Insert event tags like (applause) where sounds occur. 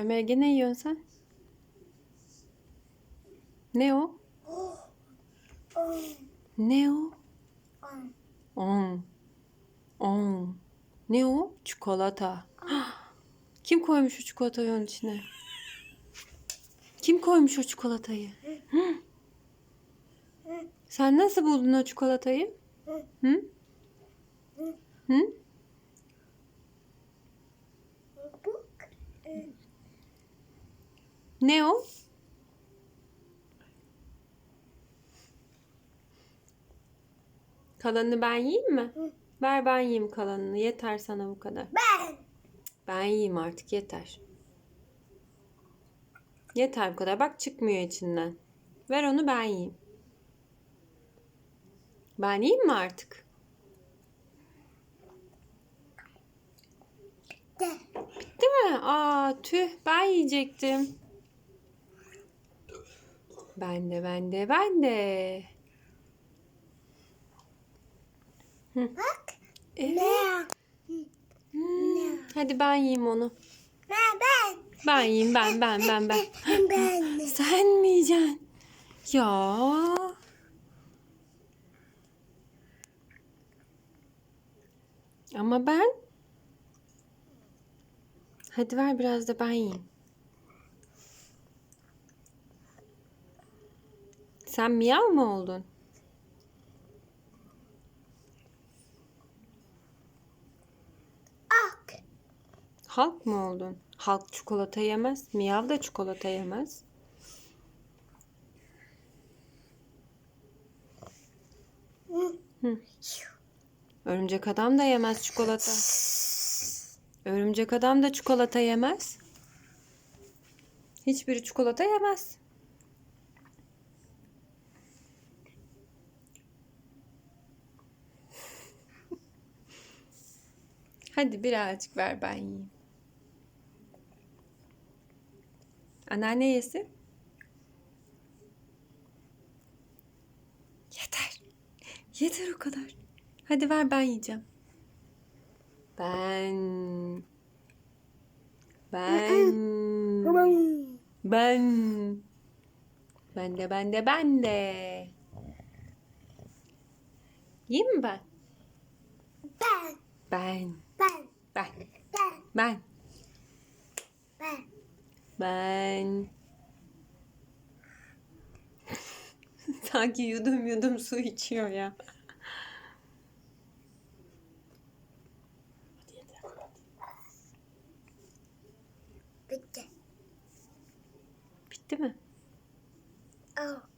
Ömer Ege ne yiyorsun sen? Ne o? Ne o? On. On. Ne o? Çikolata. (gasps) Kim koymuş o çikolatayı onun içine? Kim koymuş o çikolatayı? (gasps) Sen nasıl buldun o çikolatayı? Hı? Hı? Ne o? Kalanını ben yiyeyim mi? Ver ben yiyeyim kalanını. Yeter sana bu kadar. Ben. Ben yiyeyim artık yeter. Yeter bu kadar. Bak çıkmıyor içinden. Ver onu ben yiyeyim. Ben yiyeyim mi artık? De. Değil mi? Aa tüh ben yiyecektim. Ben de ben de ben de. Bak. Evet. Ne? Hmm, Hadi ben yiyeyim onu. Ne ben? Ben yiyeyim ben ben ben ben. Ben. (laughs) Sen mi yiyeceksin? Ya. Ama ben. Hadi ver biraz da ben yiyeyim. Sen miyav mı oldun? Ak. Halk mı oldun? Halk çikolata yemez. Miyav da çikolata yemez. Hı. Örümcek adam da yemez çikolata. Örümcek adam da çikolata yemez. Hiçbiri çikolata yemez. Hadi birazcık ver ben yiyeyim. Anneanne yesin. Yeter. Yeter o kadar. Hadi ver ben yiyeceğim. Ben. Ben. Ben. Ben de ben de ben de. Yiyeyim mi ben? Ben. Ben. Ben. Ben. Ben. Ben. Ben. Ben. (laughs) Sanki yudum yudum su içiyor ya. Bitti. Bitti mi? Oh.